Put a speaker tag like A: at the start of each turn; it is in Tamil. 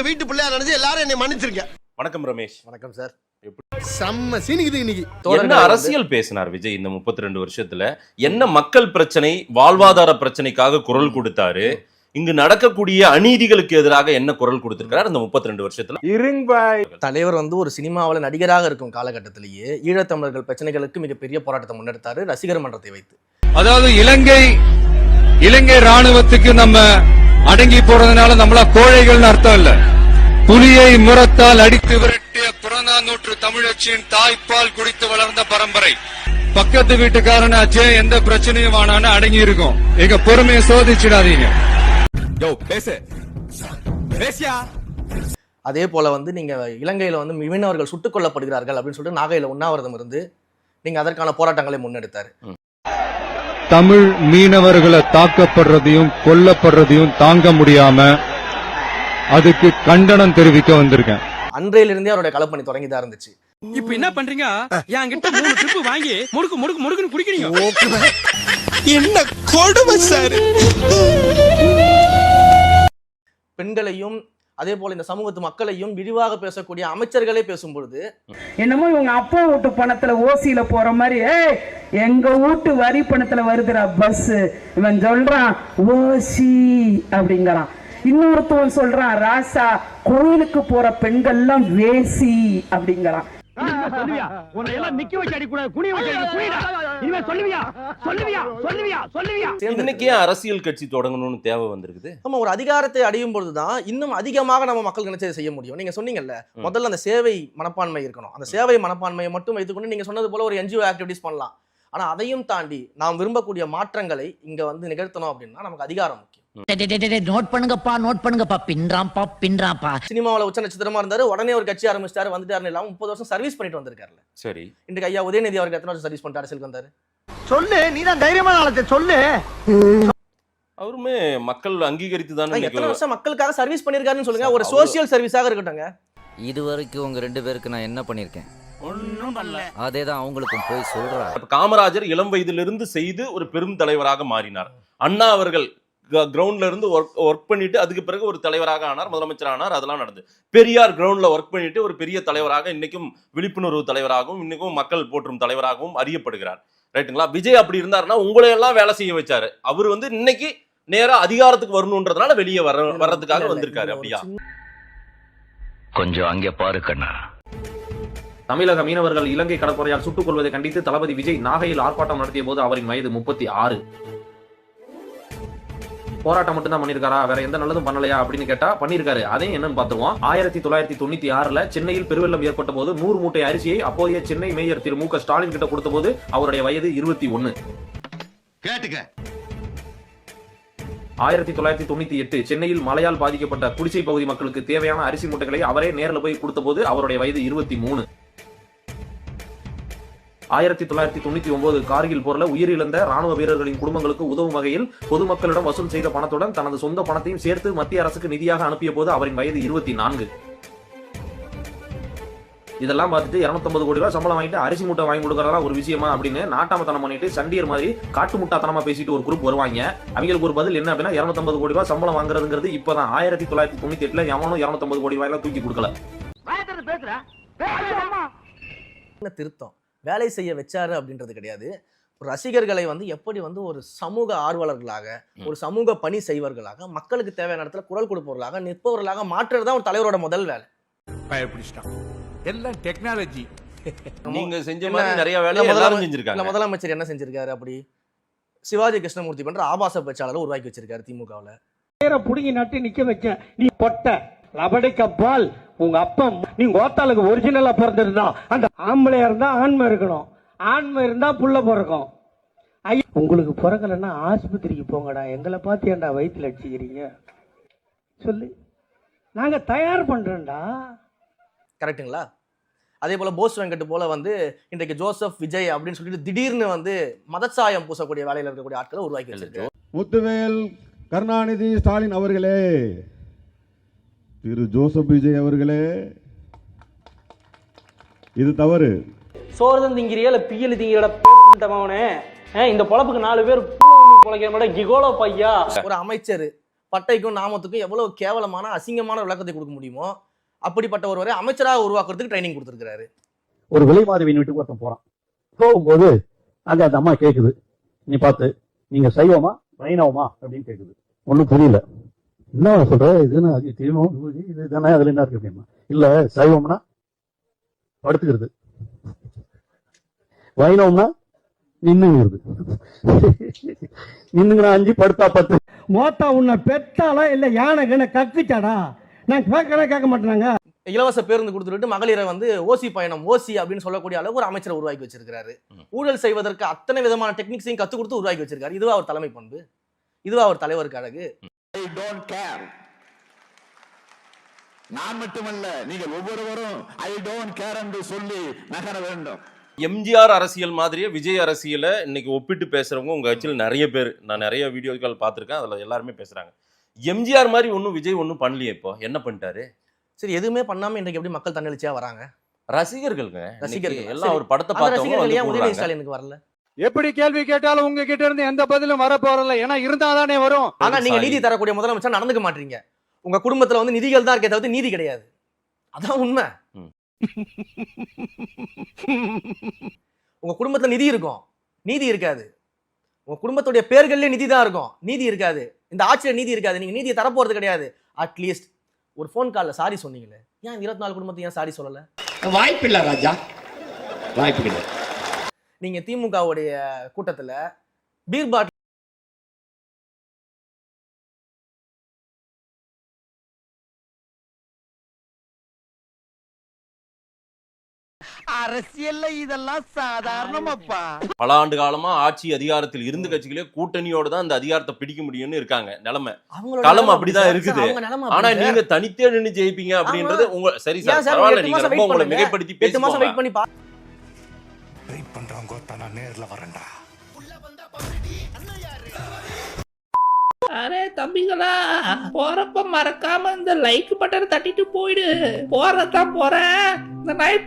A: உங்க வீட்டு பிள்ளையா நினைச்சு எல்லாரும் என்னை மன்னிச்சிருங்க.
B: வணக்கம் ரமேஷ்.
C: வணக்கம் சார்.
A: செம்ம சீனிக்குது இன்னைக்கு.
B: என்ன அரசியல் பேசினார் விஜய் இந்த முப்பத்தி ரெண்டு வருஷத்துல? என்ன மக்கள் பிரச்சனை வாழ்வாதார பிரச்சனைக்காக குரல் கொடுத்தாரு? இங்கு நடக்கக்கூடிய அநீதிகளுக்கு எதிராக என்ன குரல் கொடுத்திருக்கிறார் இந்த முப்பத்தி ரெண்டு வருஷத்துல
C: தலைவர் வந்து ஒரு சினிமாவில் நடிகராக இருக்கும் காலகட்டத்திலேயே ஈழத்தமிழர்கள் பிரச்சனைகளுக்கு மிகப்பெரிய போராட்டத்தை முன்னெடுத்தாரு ரசிகர் மன்றத்தை வைத்து.
D: அதாவது இலங்கை இலங்கை ராணுவத்துக்கு நம்ம அடங்கி போறதுனால நம்மள கோழைகள்னு அர்த்தம் இல்ல. புலியை முரத்தால் அடித்து விரட்டிய புறநானூற்று தமிழச்சியின் தாய்ப்பால் குடித்து வளர்ந்த பரம்பரை. பக்கத்து வீட்டுக்காரனாச்சே எந்த பிரச்சனையும் வானான்னு அடங்கி இருக்கும். எங்க பொறுமையை சோதிச்சிடாதீங்க.
C: அதே போல வந்து நீங்க இலங்கையில வந்து மீனவர்கள் சுட்டுக் கொல்லப்படுகிறார்கள் அப்படின்னு சொல்லிட்டு நாகையில உண்ணாவிரதம் இருந்து நீங்க அதற்கான போராட்டங்களை முன்னெடுத்தாரு.
D: தமிழ் மீனவர்களை தாக்கப்படுறதையும் கொல்லப்படுறதையும் தாங்க முடியாம அதுக்கு கண்டனம் தெரிவிக்க வந்திருக்கேன்.
C: அன்றையிலிருந்தே அவருடைய களப்பணி தொடங்கிதான் இருந்துச்சு.
E: இப்ப என்ன பண்றீங்க? என்கிட்ட மூணு ட்ரிப் வாங்கி முடுக்கு முடுக்கு முடுக்குன்னு குடிக்கிறீங்க.
A: என்ன கொடுமை சார்?
C: பெண்களையும் அதே போல இந்த சமூகத்து மக்களையும் விரிவாக பேசக்கூடிய அமைச்சர்களே பேசும் பொழுது
F: என்னமோ இவங்க அப்பா வீட்டு பணத்துல ஓசியில போற மாதிரி ஏய் எங்க வீட்டு வரி பணத்துல வருதுடா பஸ் இவன் சொல்றான் ஓசி அப்படிங்கிறான். இன்னொருத்தவன் சொல்றான் ராசா கோயிலுக்கு போற பெண்கள்லாம் வேசி அப்படிங்கிறான்.
C: சேர்ந்து
B: இன்னைக்கு ஏன் அரசியல் கட்சி தொடங்கணும்னு தேவை வந்திருக்குது?
C: நம்ம ஒரு அதிகாரத்தை அடையும் பொழுதுதான் இன்னும் அதிகமாக நம்ம மக்களுக்கு நினைச்சதை செய்ய முடியும். நீங்க சொன்னீங்கல்ல முதல்ல அந்த சேவை மனப்பான்மை இருக்கணும். அந்த சேவை மனப்பான்மையை மட்டும் வைத்துக்கொண்டு நீங்க சொன்னது போல ஒரு என்ஜிஓ ஆக்டிவிட்டிஸ் பண்ணலாம். ஆனா அதையும் தாண்டி நாம் விரும்பக்கூடிய மாற்றங்களை இங்க வந்து நிகழ்த்தணும் அப்படின்னா நமக்கு அதிகாரம் முக்கியம்.
G: நோட் பண்ணுங்கப்பா நோட் பண்ணுங்கப்பா. பின்றாம்பா பின்றாம்பா
C: சினிமாவில் உச்ச நட்சத்திரமா இருந்தாரு. உடனே ஒரு கட்சி ஆரம்பிச்சிட்டாரு. வந்துட்டாருன்னு இல்லாம முப்பது வருஷம் சர்வீஸ் பண்ணிட்டு வந்திருக்காருல்ல
B: சரி.
C: இன்றைக்கு ஐயா உதயநிதி அவருக்கு எத்தனை வருஷம் சர்வீஸ் பண்ணிட்டு அரசியலுக்கு வந்தாரு?
A: சொல்லு நீ தான் தைரியமான ஆளத்தை சொல்லு.
B: அவருமே மக்கள் அங்கீகரித்து தானே
C: எத்தனை வருஷம் மக்களுக்காக சர்வீஸ் பண்ணிருக்காருன்னு சொல்லுங்க. ஒரு சோசியல் சர்வீஸாக இருக்கட்டும்ங்க.
H: இது வரைக்கும் உங்க ரெண்டு பேருக்கு நான் என்ன பண்ணிருக்கேன் அதே தான் அவங்களுக்கும் போய்
B: காமராஜர் இளம் வயதிலிருந்து செய்து ஒரு பெரும் தலைவராக மாறினார். அண்ணா அவர்கள் கிரவுண்ட்ல இருந்து ஒர்க் ஒர்க் பண்ணிட்டு அதுக்கு பிறகு ஒரு தலைவராக ஆனார் முதலமைச்சர் ஆனார். அதெல்லாம் நடந்து பெரியார் கிரவுண்ட்ல ஒர்க் பண்ணிட்டு ஒரு பெரிய தலைவராக இன்னைக்கும் விழிப்புணர்வு தலைவராகவும் இன்னைக்கும் மக்கள் போற்றும் தலைவராகவும் அறியப்படுகிறார். ரைட்டுங்களா விஜய் அப்படி இருந்தாருன்னா உங்களை எல்லாம் வேலை செய்ய வச்சாரு. அவர் வந்து இன்னைக்கு நேரா அதிகாரத்துக்கு வரணுன்றதுனால வெளியே வர வர்றதுக்காக வந்திருக்காரு அப்படியா?
H: கொஞ்சம் அங்கே பாரு கண்ணா.
I: தமிழக மீனவர்கள் இலங்கை கடற்படையால் சுட்டுக் கொள்வதை கண்டித்து தளபதி விஜய் நாகையில் ஆர்ப்பாட்டம் நடத்திய போது அவரின் வயது முப்பத்தி ஆறு. போராட்டம் மட்டும் தான் பண்ணிருக்காரா? வேற எந்த நல்லதும் பண்ணலையா அப்படின்னு கேட்டா பண்ணிருக்காரு. அதையும் என்னன்னு பாத்துருவோம் ஆயிரத்தி தொள்ளாயிரத்தி தொண்ணூத்தி ஆறுல சென்னையில் பெருவெள்ளம் ஏற்பட்ட போது நூறு மூட்டை அரிசியை அப்போதைய சென்னை மேயர் திரு மு க. ஸ்டாலின் கிட்ட கொடுத்த போது அவருடைய வயது இருபத்தி ஒன்னு.
A: கேட்டுக்க.
I: ஆயிரத்தி தொள்ளாயிரத்தி தொண்ணூத்தி எட்டு சென்னையில் மழையால் பாதிக்கப்பட்ட குடிசை பகுதி மக்களுக்கு தேவையான அரிசி மூட்டைகளை அவரே நேரில் போய் கொடுத்த போது அவருடைய வயது இருபத்தி மூணு. ஆயிரத்தி தொள்ளாயிரத்தி தொண்ணூத்தி ஒன்பது கார்கில் போர்ல உயிரிழந்த ராணுவ வீரர்களின் குடும்பங்களுக்கு உதவும் வகையில் பொதுமக்களிடம் வசூல் செய்த பணத்துடன் தனது சொந்த பணத்தையும் சேர்த்து மத்திய அரசுக்கு நிதியாக அனுப்பிய போது அவரின் வயது இருபத்தி நான்கு. இதெல்லாம் பார்த்துட்டு 250 கோடி ரூபாய் சம்பளம் வாங்கிட்டு அரிசி மூட்டை வாங்கி கொடுக்கறதெல்லாம் ஒரு விஷயமா அப்படின்னு நாட்டாமத்தனம் பண்ணிட்டு சண்டியர் மாதிரி காட்டு முட்டாத்தனமா பேசிட்டு ஒரு குரூப் வருவாங்க. அவங்களுக்கு ஒரு பதில் என்ன அப்படின்னா 250 கோடி ரூபாய் சம்பளம் வாங்குறதுங்கிறது இப்பதான். ஆயிரத்தி தொள்ளாயிரத்தி தொண்ணூத்தி எட்டுல எவனும் 250 கோடி ரூபாய் தூக்கி கொடுக்கல.
C: என்ன திருத்தம்? வேலை செய்ய வச்சாரு அப்படின்றது கிடையாது. ரசிகர்களை வந்து எப்படி வந்து ஒரு சமூக ஆர்வலர்களாக ஒரு சமூக பணி செய்வர்களாக மக்களுக்கு தேவையான இடத்துல குரல் கொடுப்பவர்களாக நிற்பவர்களாக மாற்றுறது தான் ஒரு தலைவரோட முதல் வேலை.
E: பயப்பிடிச்சிட்டான். எல்லாம் டெக்னாலஜி
B: நீங்க செஞ்ச மாதிரி நிறைய
C: முதலமை-
B: எல்லாரும்
C: இல்ல
B: செஞ்சிருக்காங்க
C: முதலமைச்சர் என்ன செஞ்சிருக்காரு அப்படி? சிவாஜி கிருஷ்ணமூர்த்தி பண்ற ஆபாச பேச்சாளரை உருவாக்கி வச்சிருக்காரு திமுகவுல.
F: பேரை புடுங்கி நட்டு நிக்க வச்ச நீ பொட்ட. லபடைக்க பால் உங்க அப்பா நீ கோத்தாளுக்கு ஒரிஜினலா பிறந்திருந்தா அந்த ஆம்பளையா இருந்தா ஆண்மை இருக்கணும். ஆண்மை இருந்தா புள்ள பிறக்கும். ஐயா உங்களுக்கு பிறக்கலன்னா ஆஸ்பத்திரிக்கு போங்கடா. எங்களை பார்த்து ஏன்டா வயிற்றுல அடிச்சுக்கிறீங்க? சொல்லு. நாங்க தயார் பண்றோம்டா.
C: கரெக்ட்டுங்களா? அதே போல போஸ் வெங்கட் போல வந்து இன்றைக்கு ஜோசப் விஜய் அப்படின்னு சொல்லிட்டு திடீர்னு வந்து மதச்சாயம் பூசக்கூடிய வேலையில இருக்கக்கூடிய ஆட்களை உருவாக்கி வச்சிருக்காரு
J: முத்துவேல் கருணாநிதி ஸ்டாலின் அவர்களே திரு ஜோசப் விஜய் அவர்களே இது தவறு.
F: சோறுதான் திங்கிறியா இல்ல பியல் திங்கிறட அவனே? இந்த பொழப்புக்கு நாலு பேர் பொழைக்கிற கிகோலோ பையா?
C: ஒரு அமைச்சர் பட்டைக்கும் நாமத்துக்கும் எவ்வளவு கேவலமான அசிங்கமான விளக்கத்தை கொடுக்க முடியுமோ அப்படிப்பட்ட ஒருவரை அமைச்சராக உருவாக்குறதுக்கு ட்ரைனிங் கொடுத்துருக்காரு
K: ஒரு விலை மாதவியின் வீட்டுக்கு ஒருத்தன் போறான். போகும்போது அங்க அந்த அம்மா கேக்குது. நீ பார்த்து நீங்க சைவமா வைணவமா அப்படின்னு கேக்குது. ஒண்ணும் புரியல. என்ன சொல்ற? இது என்ன அது தெய்வம்? இது இதுதானே அதுல என்ன இருக்கு அப்படின்னா இல்ல சைவம்னா படுத்துக்கிறது. வைணவம்னா நின்னுங்கிறது. நின்னுங்கிற அஞ்சு படுத்தா பத்து. மோத்தா உன்னை பெத்தாலா இல்ல யானை கண்ண கக்குச்சாடா? நான் கேட்கறேன் கேட்க மாட்டேனாங்க.
C: இலவச பேருந்து கொடுத்துட்டு மகளிரை வந்து ஓசி பயணம் ஓசி அப்படின்னு சொல்லக்கூடிய அளவுக்கு ஒரு அமைச்சரை உருவாக்கி வச்சிருக்காரு ஊழல் செய்வதற்கு அத்தனை விதமான டெக்னிக்ஸையும் கத்துக் கொடுத்து உருவாக்கி வச்சிருக்காரு. இதுவா அவர் தலைமை பண்பு? இதுவா அவர் தலைவருக்கு அழகு?
A: ஐ டோன்ட் கேர் நான் மட்டுமல்ல நீங்கள் ஒவ்வொருவரும் ஐ டோன்ட் கேர் என்று சொல்லி நகர வேண்டும்.
B: எம்ஜிஆர் அரசியல் மாதிரியே விஜய் அரசியலை இன்னைக்கு ஒப்பிட்டு பேசுறவங்க உங்க கட்சியில் நிறைய பேர். நான் நிறைய வீடியோக்கள் பார்த்திருக்கேன் அதுல எல்லாருமே பேசுறாங்க. எம்ஜிஆர் மாதிரி ஒன்றும் விஜய் ஒன்றும் பண்ணலையே இப்போ என்ன பண்ணிட்டாரு?
C: சரி எதுவுமே பண்ணாம இன்றைக்கு எப்படி மக்கள் தன்னெழுச்சியா வராங்க?
B: ரசிகர்களுங்க
C: ரசிகர்கள்.
B: ரசிகர்கள். எல்லாம் ஒரு படத்தை பார்த்தவங்க
C: ரசிகர்கள் ஏன் உதயநிதி. ஸ்டாலினுக்கு வரல?
L: எப்படி கேள்வி கேட்டாலும் உங்க கிட்ட இருந்து எந்த பதிலும் வர போறதில்ல ஏன்னா இருந்தா தானே வரும்.
C: ஆனா நீங்க. நீதி தரக்கூடிய முதலமைச்சர் நடந்துக்க மாட்டீங்க. உங்க குடும்பத்துல வந்து நிதிகள் தான் இருக்கே தவிர்த்து நீதி கிடையாது. அதான் உண்மை. உங்க குடும்பத்துல நிதி இருக்கும். நீதி இருக்காது. உங்க குடும்பத்துடைய பேர்கள்லயே நிதி தான் இருக்கும். நீதி இருக்காது. இந்த ஆட்சியில நீதி இருக்காது. நீங்க நீதியை தரப்போறது கிடையாது. அட்லீஸ்ட் ஒரு ஃபோன் கால்ல சாரி சொன்னீங்களே. ஏன் இருபத்தி நாலு குடும்பத்தை ஏன் சாரி சொல்லல?
A: வாய்ப்பில்ல ராஜா. வாய்ப்பு கிடையாது.
C: நீங்க திமுகவுடைய கூட்டத்துல பீர் பாட்டில்
A: அரசியல்ல இதெல்லாம் சாதாரணமாப்பா.
B: பல ஆண்டு காலமா ஆட்சி அதிகாரத்தில் இருந்த கட்சிகளே கூட்டணியோட தான் அந்த அதிகாரத்தை பிடிக்க முடியும்னு இருக்காங்க. நிலைமை. களம்
C: நிலைமை
B: அப்படிதான்
C: அப்படி
B: இருக்குது. ஆனா நீங்க தனித்தே நின்னு ஜெயிப்பீங்க அப்படின்றது உங்க சரி சார்
C: சார்
B: பரவாயில்ல நீங்க
C: மாசம்
B: ரொம்ப உங்களை மிகைப்படுத்தி
C: எட்டு மாசம்
B: பேசுவாங்க
C: வெயிட்
A: பண்றவங்க நான் நேர்ல வரேன்டா.
E: அரே தம்பிங்களா போறப்ப மறக்காம இந்த லைக் பட்டனை தட்டிட்டு போயிடு. போறதான் போறேன். இந்த நைட்